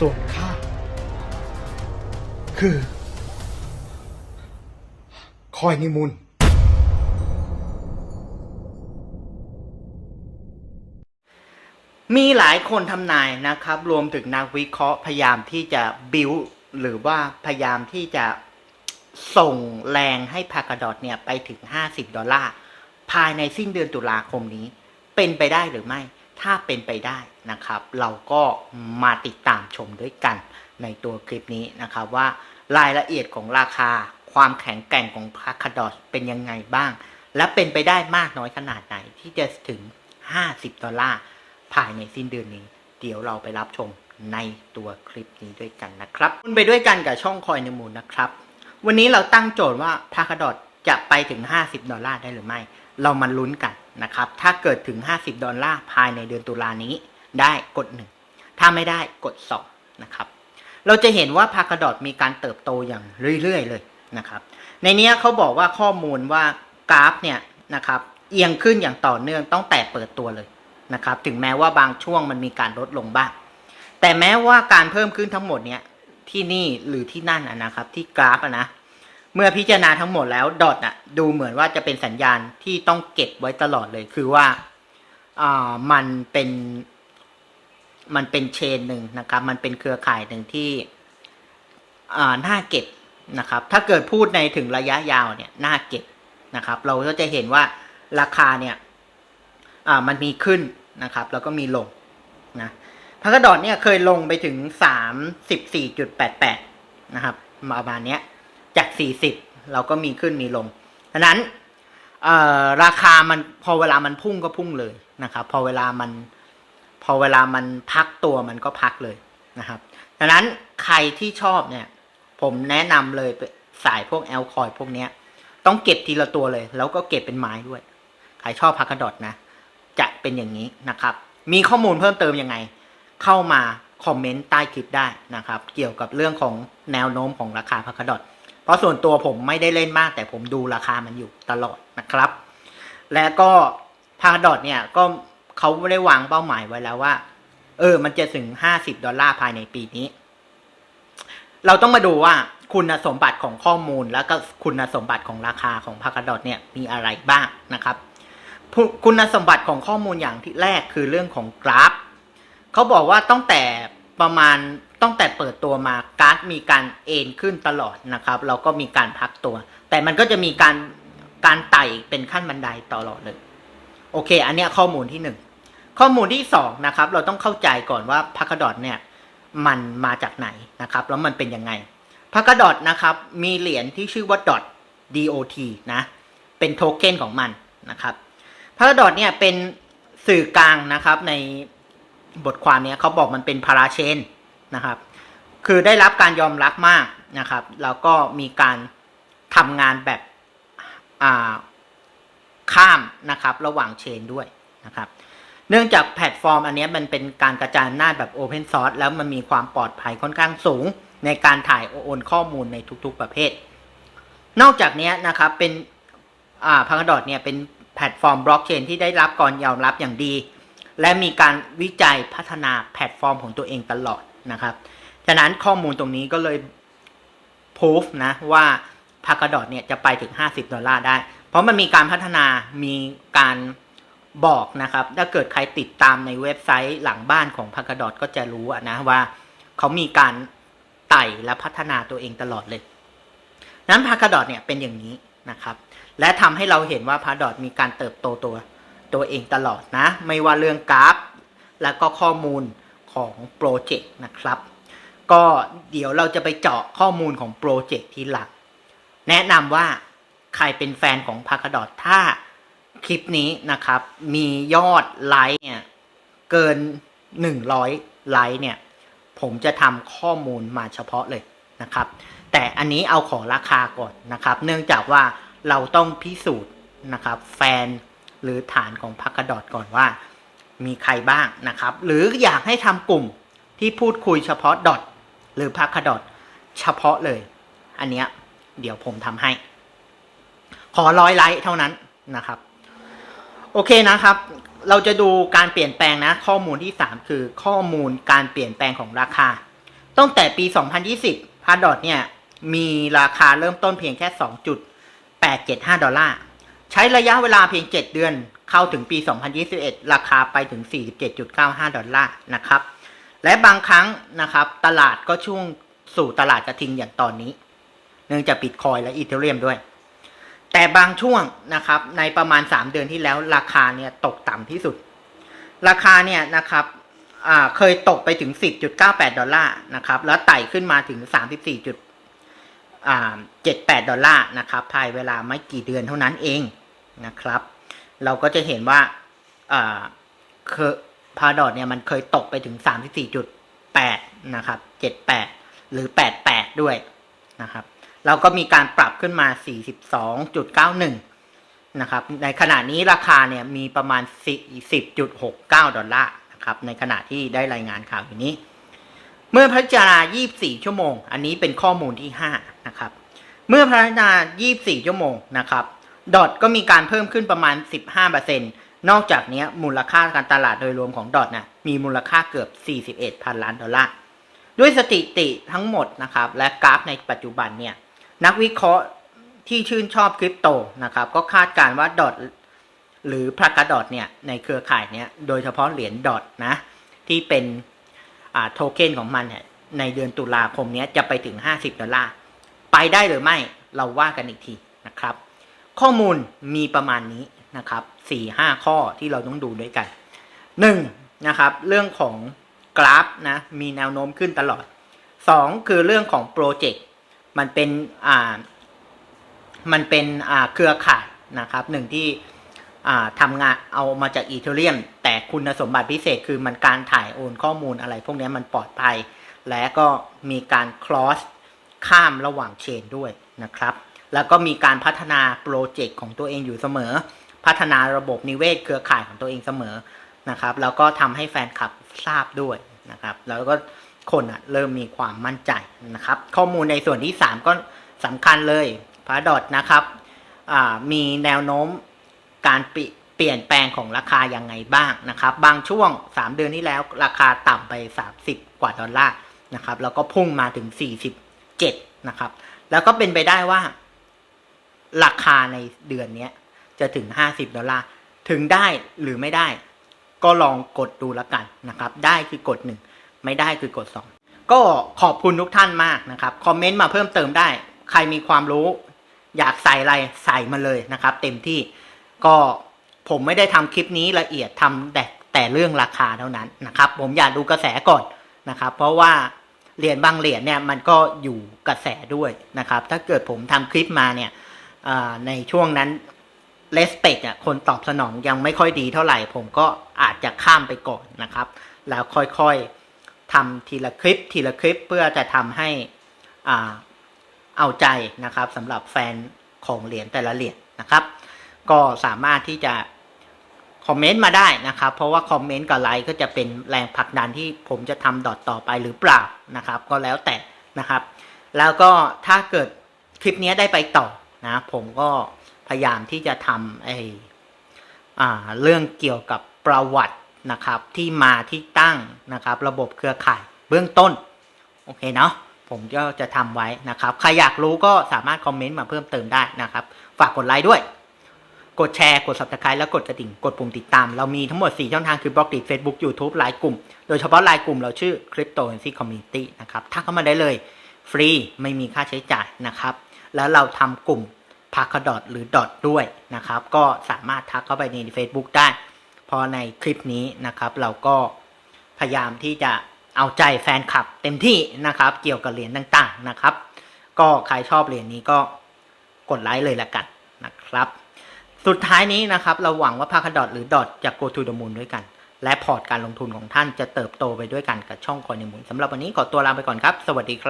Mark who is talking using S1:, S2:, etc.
S1: ส่วนข้าคือ คอยนิมุน
S2: มีหลายคนทำนายนะครับ รวมถึงนักวิเคราะห์พยายามที่จะบิวหรือว่าพยายามที่จะส่งแรงให้พากาดอทเนี่ยไปถึง 50 ดอลลาร์ ภายในสิ้นเดือนตุลาคมนี้ เป็นไปได้หรือไม่ ถ้าเป็นไปได้นะครับ เราก็มาติดตามชมด้วยกันในตัวคลิปนี้นะครับว่ารายละเอียดของราคาความแข็งแกร่งของพาคาดอทเป็นยังไงบ้าง และเป็นไปได้มากน้อยขนาดไหนที่จะถึง 50 ดอลลาร์ภายในสิ้นเดือนนี้ เดี๋ยวเราไปรับชมในตัวคลิปนี้ด้วยกันนะครับคุณไปด้วยกันกับช่องคอยนมูลนะครับ วันนี้เราตั้งโจทย์ว่าพาคาดอทจะไปถึง 50 ดอลลาร์ได้หรือไม่ เรามาลุ้นกันนะครับ ถ้าเกิดถึง 50 ดอลลาร์ภายในเดือนตุลานี้ ได้กด 1 ถ้าไม่ได้กด 2 นะครับ เราจะเห็นว่าพาคดอทมีการเติบโตอย่างเรื่อย ๆ เลยนะครับ ในนี้เขาบอกว่าข้อมูลว่ากราฟเนี่ยนะครับเอียงขึ้นอย่างต่อเนื่องตั้งแต่เปิดตัวเลยนะครับ ถึงแม้ว่าบางช่วงมันมีการลดลงบ้าง แต่แม้ว่าการเพิ่มขึ้นทั้งหมดเนี่ยที่นี่หรือที่นั่นนะครับ ที่กราฟนะเมื่อพิจารณาทั้งหมดแล้วดอทอะดูเหมือนว่าจะเป็นสัญญาณที่ต้องเก็บไว้ตลอดเลย คือว่าอ่ามันเป็น มันเป็นเชนหนึ่งนะครับ มันเป็นเครือข่ายหนึ่งที่น่าเก็บนะครับ ถ้าเกิดพูดในถึงระยะยาวเนี่ยน่าเก็บนะครับ เราก็จะเห็นว่าราคาเนี่ยมันมีขึ้นนะครับ แล้วก็มีลงนะพักกระดอดเนี่ยเคยลงไปถึงสามสิบสี่จุดแปดแปดนะครับประมาณนี้จากสี่สิบเราก็มีขึ้นมีลงดังนั้นราคามันพอเวลามันพุ่งก็พุ่งเลยนะครับ พอเวลามัน พอเวลามันพักตัวมันก็พักเลยนะครับดังนั้นใครที่ชอบเนี่ย ผมแนะนำเลยสายพวกแอลคอยพวกเนี้ย ต้องเก็บทีละตัวเลย แล้วก็เก็บเป็นไม้ด้วย ใครชอบพักกระดอดนะ จะเป็นอย่างนี้นะครับ มีข้อมูลเพิ่มเติมยังไง เข้ามาคอมเมนต์ใต้คลิปได้นะครับ เกี่ยวกับเรื่องของแนวโน้มของราคาพักกระดอดเพราะส่วนตัวผมไม่ได้เล่นมาก แต่ผมดูราคามันอยู่ตลอดนะครับ และก็พาดอทเนี่ยก็ เขาไม่ได้วางเป้าหมายไว้แล้วว่า เออ มันจะถึงห้าสิบดอลลาร์ภายในปีนี้ เราต้องมาดูว่าคุณสมบัติของข้อมูลแล้วก็คุณสมบัติของราคาของพากาดอทเนี่ยมีอะไรบ้างนะครับ คุณสมบัติของข้อมูลอย่างที่แรกคือเรื่องของกราฟเขาบอกว่าตั้งแต่ประมาณตั้งแต่เปิดตัวมากราฟมีการเอ็นขึ้นตลอดนะครับ เราก็มีการพักตัว แต่มันก็จะมีการการไต่เป็นขั้นบันไดตลอดเลย โอเค อันเนี้ยข้อมูลที่หนึ่ง ข้อมูลที่สองนะครับเราต้องเข้าใจก่อนว่าพากาดอทเนี่ยมันมาจากไหนนะครับ แล้วมันเป็นยังไงพากาดอทนะครับมีเหรียญที่ชื่อว่าดอท DOT นะเป็นโทเค็นของมันนะครับพากาดอทเนี่ยเป็นสื่อกลางนะครับในบทความนี้เขาบอกมันเป็นพาราเชนนะครับ คือได้รับการยอมรับมากนะครับ แล้วก็มีการทำงานแบบข้ามนะครับ ระหว่างเชนด้วยนะครับ เนื่องจากแพลตฟอร์มอันนี้มันเป็นการกระจายอำนาจแบบ Open Source แล้วมันมีความปลอดภัยค่อนข้างสูง ในการถ่ายโอนข้อมูลในทุกๆประเภท นอกจากนี้นะครับเป็นอ่าพังดอทเนี่ยเป็นแพลตฟอร์มบล็อกเชนที่ได้รับการยอมรับอย่างดี และมีการวิจัยพัฒนาแพลตฟอร์มของตัวเองตลอดนะครับ ฉะนั้นข้อมูลตรงนี้ก็เลยพูฟนะว่าพากาดอทเนี่ยจะไปถึง 50 ดอลลาร์ได้ เพราะมันมีการพัฒนามีการ บอกนะครับ ถ้าเกิดใครติดตามในเว็บไซต์หลังบ้านของพากดอทก็จะรู้นะว่าเขามีการไต่และพัฒนาตัวเองตลอดเลย นั้นพากดอทเนี่ยเป็นอย่างนี้นะครับ และทำให้เราเห็นว่าพาดอทมีการเติบโตตัวตัวเองตลอดนะ ไม่ว่าเรื่องกราฟ แล้วก็ข้อมูลของโปรเจกต์นะครับ ก็เดี๋ยวเราจะไปเจาะข้อมูลของโปรเจกต์ที่หลัก แนะนำว่าใครเป็นแฟนของพากดอทถ้า คลิปนี้นะครับ มียอดไลค์เนี่ยเกิน 100 ไลค์เนี่ย ผมจะทำข้อมูลมาเฉพาะเลยนะครับ แต่อันนี้เอาขอราคาก่อนนะครับ เนื่องจากว่าเราต้องพิสูจน์นะครับ แฟนหรือฐานของพักกระดอดก่อนว่า มีใครบ้างนะครับ หรืออยากให้ทำกลุ่มที่พูดคุยเฉพาะดอทหรือพักกระดอดเฉพาะเลย อันเนี้ยเดี๋ยวผมทำให้ ขอร้อยไลค์เท่านั้นนะครับ โอเคนะครับ เราจะดูการเปลี่ยนแปลงนะ ข้อมูลที่ 3 คือข้อมูลการเปลี่ยนแปลงของราคา ตั้งแต่ปี 2020พาดอทเนี่ย มีราคาเริ่มต้นเพียงแค่ 2.875 ดอลลาร์ ใช้ระยะเวลาเพียง 7 เดือน เข้าถึงปี 2021 ราคาไปถึง 47.95 ดอลลาร์นะครับ และบางครั้งนะครับ ตลาดก็ช่วงสู่ตลาดกระทิงอย่างตอนนี้ เนื่องจากบิตคอยและอีเทเรียมด้วย แต่บางช่วงนะครับในประมาณ 3 เดือนที่แล้วราคาเนี่ยตกต่ำที่สุด ราคาเนี่ยนะครับเคยตกไปถึง 10.98 ดอลลาร์นะครับ แล้วไต่ขึ้นมาถึง 34จุดอ่า78 ดอลลาร์นะครับภายเวลาไม่กี่เดือนเท่านั้นเองนะครับ เราก็จะเห็นว่าอ่าเคพาดอทเนี่ยมันเคยตกไปถึง 34.8 นะครับ 78 หรือ 88 ด้วยนะครับ เราก็มีการปรับขึ้นมา 42.91 นะครับ ในขณะนี้ราคาเนี่ยมีประมาณ10.69 ดอลลาร์นะครับ ในขณะที่ได้รายงานข่าวอยู่นี้ เมื่อพิจารณา 24 ชั่วโมง อันนี้เป็นข้อมูลที่ 5 นะครับ เมื่อพิจารณา 24 ชั่วโมงนะครับ ดอทก็มีการเพิ่มขึ้นประมาณ 15%นอกจากนี้มูลค่าการตลาดโดยรวมของดอทนะมีมูลค่าเกือบ 41 พันล้านดอลลาร์ ด้วยสถิติทั้งหมดนะครับ และกราฟในปัจจุบันเนี่ย นักวิเคราะห์ที่ชื่นชอบคริปโตนะครับ ก็คาดการณ์ว่าดอทหรือพากาดอทเนี่ยในเครือข่ายเนี่ยโดยเฉพาะเหรียญดอทนะที่เป็นโทเค็นของมันเนี่ยในเดือนตุลาคมนี้จะไปถึง 50 ดอลลาร์ ไปได้หรือไม่เราว่ากันอีกทีนะครับ ข้อมูลมีประมาณนี้นะครับสี่ห้าข้อที่เราต้องดูด้วยกันหนึ่งนะครับเรื่องของกราฟนะมีแนวโน้มขึ้นตลอดสองคือเรื่องของโปรเจกต์ มันเป็นอ่ามันเป็นอ่าเครือข่ายนะครับหนึ่งที่อ่าทำงานเอามาจากอีเทเรียม แต่คุณสมบัติพิเศษคือมันการถ่ายโอนข้อมูลอะไร พวกนี้มันปลอดภัย และก็มีการ cross ข้ามระหว่างเชนด้วยนะครับ แล้วก็มีการพัฒนาโปรเจกต์ของตัวเองอยู่เสมอ พัฒนาระบบนิเวศเครือข่ายของตัวเองเสมอนะครับ แล้วก็ทำให้แฟนคลับทราบด้วยนะครับ แล้วก็ คนอะเริ่มมีความมั่นใจนะครับ ข้อมูลในส่วนที่ 3 ก็สำคัญเลยพาดอทนะครับมีแนวโน้มการเปลี่ยเปลี่ยนแปลงของราคายังไงบ้างนะครับ บางช่วง 3 เดือนที่แล้วราคาต่ำไป 30 กว่าดอลลาร์นะครับ แล้วก็พุ่งมาถึง 47 นะครับ แล้วก็เป็นไปได้ว่า ราคาในเดือนนี้จะถึง 50 ดอลลาร์ ถึงได้หรือไม่ได้ ก็ลองกดดูแล้วกันนะครับ ได้คือกด 1 ไม่ได้คือกด 2 ก็ขอบคุณทุกท่านมากนะครับ คอมเมนต์มาเพิ่มเติมได้ ใครมีความรู้ อยากใส่อะไรใส่มาเลยนะครับ เต็มที่ก็ผมไม่ได้ทำคลิปนี้ละเอียดทำแต่แต่เรื่องราคาเท่านั้นนะครับ ผมอยากดูกระแสก่อนนะครับ เพราะว่าเหรียญบางเหรียญเนี่ยมันก็อยู่กระแสด้วยนะครับ ถ้าเกิดผมทำคลิปมาเนี่ยในช่วงนั้นเลสเปกอะคนตอบสนองยังไม่ค่อยดีเท่าไหร่ ผมก็อาจจะข้ามไปก่อนนะครับ แล้วค่อยๆ ทำทีละคลิปทีละคลิปเพื่อจะทำให้อ่าเอาใจนะครับสำหรับแฟนของเหรียญแต่ละเหรียญนะครับ ก็สามารถที่จะคอมเมนต์มาได้นะครับ เพราะว่าคอมเมนต์กับไลค์ก็จะเป็นแรงผลักดันที่ผมจะทำดอทต่อไปหรือเปล่านะครับ ก็แล้วแต่นะครับ แล้วก็ถ้าเกิดคลิปนี้ได้ไปต่อนะผมก็พยายามที่จะทำไอ้อ่าเรื่องเกี่ยวกับประวัติ นะครับที่มาที่ตั้งนะครับ ระบบเครือข่ายเบื้องต้น โอเคเนาะผมก็จะทำไว้นะครับ ใครอยากรู้ก็สามารถคอมเมนต์มาเพิ่มเติมได้นะครับ ฝากกดไลค์ด้วย กดแชร์ กด subscribe แล้วกดกระดิ่ง กดปุ่มติดตาม เรามีทั้งหมด 4 ช่องทางคือบล็อกดิ Facebook YouTube ไลน์กลุ่ม โดยเฉพาะไลน์กลุ่มเราชื่อ Cryptocurrency Community นะครับถ้าเข้ามาได้เลยฟรีไม่มีค่าใช้จ่ายนะครับ แล้วเราทำกลุ่ม p a r k a d o t หรือ dot ด้วยนะครับ ก็สามารถทักเข้าไปใน Facebook ได้ พอในคลิปนี้นะครับเราก็พยายามที่จะเอาใจแฟนคลับเต็มที่นะครับเกี่ยวกับเหรียญต่างๆนะครับ ก็ใครชอบเหรียญนี้ก็กดไลค์เลยละกันนะครับ สุดท้ายนี้นะครับเราหวังว่าพาคดอทหรือดอทจะ go to the moon ด้วยกัน และพอร์ตการลงทุนของท่านจะเติบโตไปด้วยกันกับช่องคอยในมุนสำหรับวันนี้ขอตัวลาไปก่อนครับ สวัสดีครับ